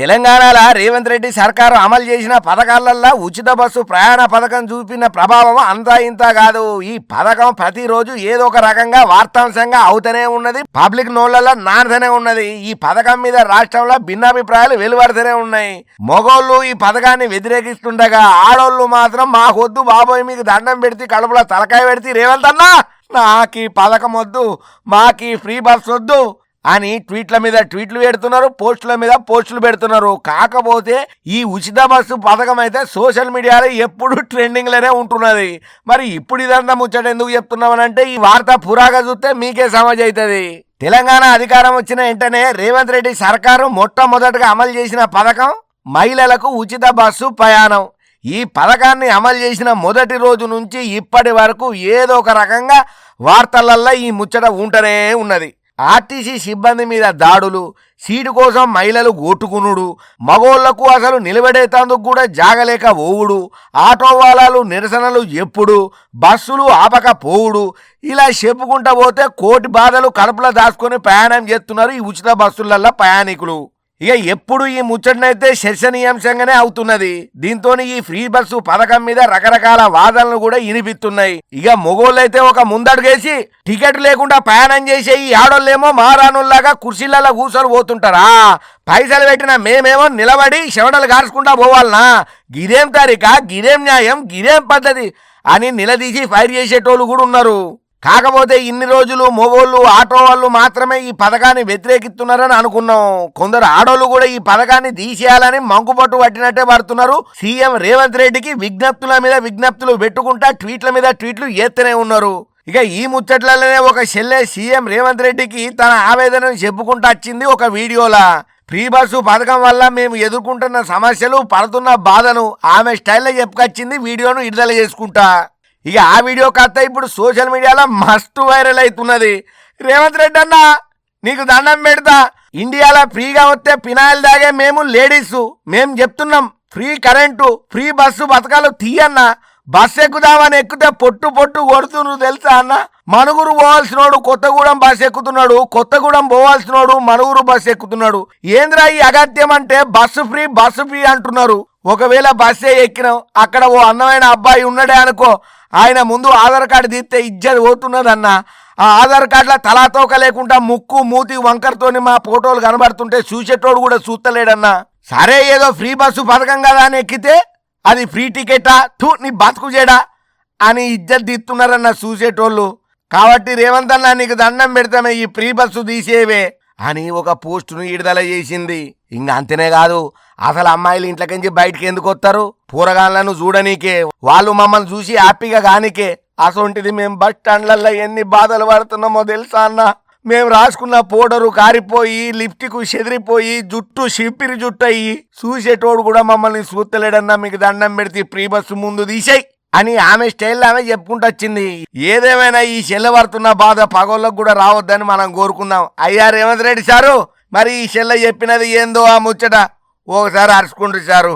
తెలంగాణలో రేవంత్ రెడ్డి సర్కారు అమలు చేసిన పథకాలల్లో ఉచిత బస్సు ప్రయాణ పథకం చూపిన ప్రభావం అంతా ఇంత కాదు. ఈ పథకం ప్రతిరోజు ఏదో ఒక రకంగా వార్తాంశంగా అవుతూనే ఉన్నది. పబ్లిక్ నోళ్ళలో నానుతూనే ఉన్నది. ఈ పథకం మీద రాష్ట్రంలో భిన్నాభిప్రాయాలు వెలువడుతూనే ఉన్నాయి. మొగోళ్ళు ఈ పథకాన్ని వ్యతిరేకిస్తుండగా ఆడోళ్ళు మాత్రం మాకొద్దు బాబోయ్ మీకు దండం పెడితే కడుపులో తలకాయ పెడితే రేవంత్ అన్నా నాకు ఈ పథకం వద్దు మాకు ఈ ఫ్రీ బస్ వద్దు అని ట్వీట్ల మీద ట్వీట్లు పెడుతున్నారు పోస్టుల మీద పోస్టులు పెడుతున్నారు. కాకపోతే ఈ ఉచిత బస్సు పథకం అయితే సోషల్ మీడియాలో ఎప్పుడు ట్రెండింగ్లోనే ఉంటున్నది. మరి ఇప్పుడు ఇదంతా ముచ్చట ఎందుకు చెప్తున్నామనంటే ఈ వార్త పురాగా చూస్తే మీకే సమజ్ అవుతుంది తెలంగాణ అధికారం వచ్చిన వెంటనే రేవంత్ రెడ్డి సర్కారు మొట్టమొదటగా అమలు చేసిన పథకం మహిళలకు ఉచిత బస్సు ప్రయాణం. ఈ పథకాన్ని అమలు చేసిన మొదటి రోజు నుంచి ఇప్పటి వరకు ఏదో ఒక రకంగా వార్తలల్లో ఈ ముచ్చట ఉంటనే ఉన్నది. ఆర్టీసీ సిబ్బంది మీద దాడులు సీటు కోసం మహిళలు కొట్టుకునుడు మగోళ్ళకు అసలు నిలబడేటందుకు కూడా జాగలేక ఓవుడు ఆటో వాలాలు నిరసనలు ఎప్పుడు బస్సులు ఆపకపోవుడు ఇలా చెప్పుకుంటా పోతే కోటి బాధలు కడుపులో దాచుకొని ప్రయాణం చేస్తున్నారు ఈ ఉచిత బస్సులల్లో ప్రయాణికులు. ఇక ఎప్పుడు ఈ ముచ్చటనైతే చర్చనీయాంశంగానే అవుతున్నది. దీంతో ఈ ఫ్రీ బస్సు పథకం మీద రకరకాల వాదనలు కూడా ఇనిపిస్తున్నాయి ఇక మొగోళ్ళైతే ఒక ముందడుగేసి టికెట్ లేకుండా ప్రయాణం చేసే ఈ ఆడోళ్ళేమో మారానుల్లాగా కుర్చీలలో కూర్చొని పోతుంటారా? పైసలు పెట్టిన మేమేమో నిలబడి శవడలు గార్చుకుంటా పోవాలనా? గిదేం తారీఖ గిదేం న్యాయం గిదేం పద్ధతి అని నిలదీసి ఫైర్ చేసేటోళ్ళు కూడా ఉన్నారు. కాకపోతే ఇన్ని రోజులు మొగోళ్ళు ఆటో వాళ్ళు మాత్రమే ఈ పథకాన్ని వ్యతిరేకిస్తున్నారని అనుకున్నాం. కొందరు ఆడోళ్ళు కూడా ఈ పథకాన్ని తీసేయాలని మంకుపట్టు పట్టినట్టే పడుతున్నారు. సీఎం రేవంత్ రెడ్డికి విజ్ఞప్తుల మీద విజ్ఞప్తులు పెట్టుకుంటా ట్వీట్ల మీద ట్వీట్లు ఏత్తనే ఉన్నారు. ఇక ఈ ముచ్చట్లలోనే ఒక చెల్లె సీఎం రేవంత్ రెడ్డికి తన ఆవేదనను చెప్పుకుంటూ వచ్చింది ఒక వీడియోలా. ఫ్రీ బస్సు పథకం వల్ల మేము ఎదుర్కొంటున్న సమస్యలు పడుతున్న బాధను ఆమె స్టైల్లో చెప్పుకొచ్చింది వీడియోను విడుదల చేసుకుంటా. ఇక ఆ వీడియో కథ ఇప్పుడు సోషల్ మీడియాలో మస్ట్ వైరల్ అవుతున్నది. రేవంత్ రెడ్డి అన్న నీకు దండం పెడతా. ఇండియాలో ఫ్రీగా వస్తే పినాయిల్ దాగే మేము లేడీస్. మేము చెప్తున్నాం ఫ్రీ కరెంటు ఫ్రీ బస్సు బతకాలు తీయన్న బస్ ఎక్కుదామని ఎక్కితే పొట్టు పొట్టు కొడుతున్నారు తెలుసా అన్న? మనుగురు పోవాల్సినోడు కొత్తగూడెం బస్ ఎక్కుతున్నాడు. కొత్తగూడెం పోవాల్సినోడు మనుగురు బస్ ఎక్కుతున్నాడు. ఏంద్రా ఈ అగత్యం అంటే బస్సు ఫ్రీ బస్సు ఫ్రీ అంటున్నారు. ఒకవేళ బస్సే ఎక్కినాం అక్కడ ఓ అందమైన అబ్బాయి ఉన్నాడే అనుకో ఆయన ముందు ఆధార్ కార్డు తీస్తే ఇజ్జత్ పోతున్నదన్న. ఆ ఆధార్ కార్డులో తలాతోక లేకుండా ముక్కు మూతి వంకరతోని మా ఫోటోలు కనబడుతుంటే చూసేటోడు కూడా చూస్తలేడన్నా. సరే ఏదో ఫ్రీ బస్సు పథకం కదా అని ఎక్కితే అది ఫ్రీ టికెటా? టూ నీ బతుకు చేయడా అని ఇజ్జత్ తీస్తున్నారన్న చూసేటోళ్ళు. కాబట్టి రేవంత్ అన్న నీకు దండం పెడతామే ఈ ఫ్రీ బస్సు తీసేవే అని ఒక పోస్టును విడుదల చేసింది. ఇంకా అంతేనే కాదు అసలు అమ్మాయిలు ఇంట్లోకించి బయటికి ఎందుకు వస్తారు? పూరగాళ్ళను చూడనీకే వాళ్ళు మమ్మల్ని చూసి హ్యాపీగా కానికే. అసొంటిది మేము బస్ స్టాండ్లలో ఎన్ని బాధలు పడుతున్నామో తెలుసా అన్న? మేము రాసుకున్న పౌడరు కారిపోయి లిప్టిక్ చెదిరిపోయి జుట్టు షిప్పిరి జుట్టు అయ్యి చూసేటోడు కూడా మమ్మల్ని చూస్తలేడన్నా మీకు దండం పెడితే ప్రీ బస్సు ముందు తీసేయి అని ఆమె స్టైల్ ఆమె చెప్పుకుంటూ వచ్చింది. ఏదేమైనా ఈ చెల్లెబడుతున్న బాధ పగోళ్ళకు కూడా రావద్దని మనం కోరుకుందాం. అయ్యా రేవంత్ రెడ్డి సారు మరి ఈ చెల్ల చెప్పినది ఏందో ఆ ముచ్చట? ఒకసారి అరుచుకుంటారు సారు.